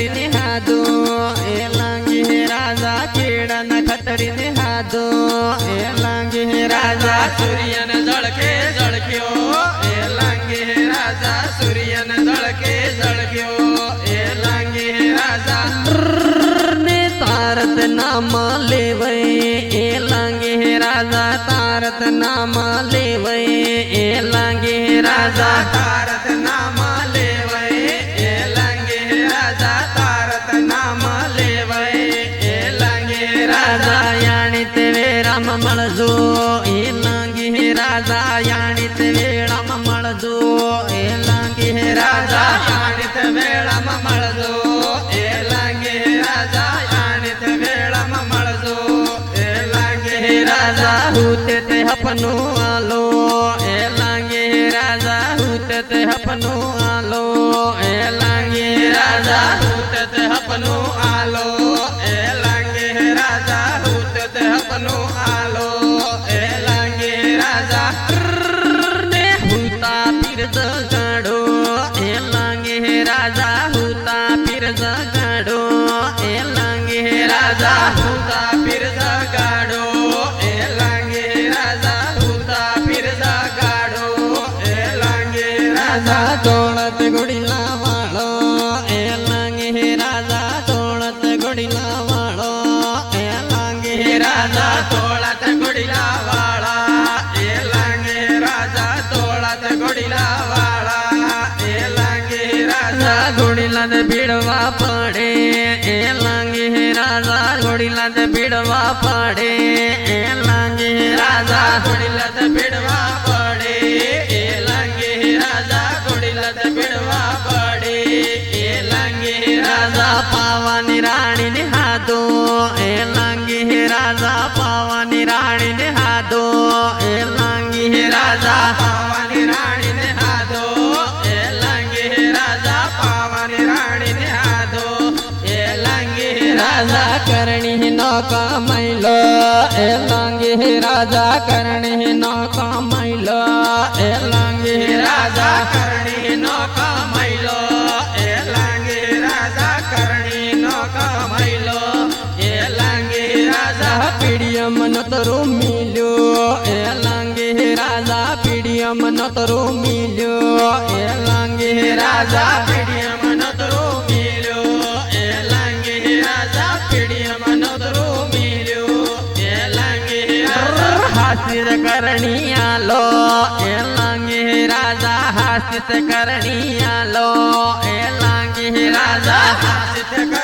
ખેડાના ખતરીને હાદો એ લાંગે રાજા ખેડાના ખતરીને હાદો એ લાંગે રાજા રાજા સૂર્યને ઝળકે ઝળક્યો એ લાંગે રાજા સૂર્યને ઝળકે ઝળક્યો એ લાંગે રાજા ને તારત નામ લેવય એ લાંગે રાજા તારત નામ લેવય એ લાંગે રાજા રાજા તારત નામ લાંગે રાજા યાણી તે વેળામ મળજો. એ લાંગી રાજા યાણિત વેળામાં મળજો. એ લાંગે રાજા યાણિત વેળામાં મળજો. એ લાંગે રાજા હુતે તે હપનું આલો. એ લાંગે રાજા હુતે તે હપનું હુતા પીર જગાડો એ લાંગે રાજા હુતા પીર ગાડો એ લાંગે રાજા હુતા પીર ગાડો ને ભીડવા પડે, એ લાંગી રાજા, ઘોડી લાદ ભીડવા પડે, એ લાંગી રાજા, ઘોડી લાદ ભીડવા પડે, એ લાંગે રાજા ઘોડીલા તે ભીડવા પડે, એ લાંગે રાજા, પાવાની રાણી ને હાથો, એ લાંગી રાજા, પાવાની રાણી ને પાવાની રાણીને હાથો. એ લાંગી રાજા કરણી નો કમાઈલો એ લાંગી રાજા કરણી નો કમાઈલો એ લાંગી રાજા કરણી નો કમાઈલો એ લાંગી રાજા કરણી નો કમાઈલો એ નો મિલ્યો. એ લાંગી રાજા પીડિયમ નો તરુ મિલ્યો. એ લાંગી રાજા રાજા હાસ્ય કરણી આલો એ લાંગી રાજા હાસ્ય કરણી આલો એ લાંગી રાજા હાસ્ય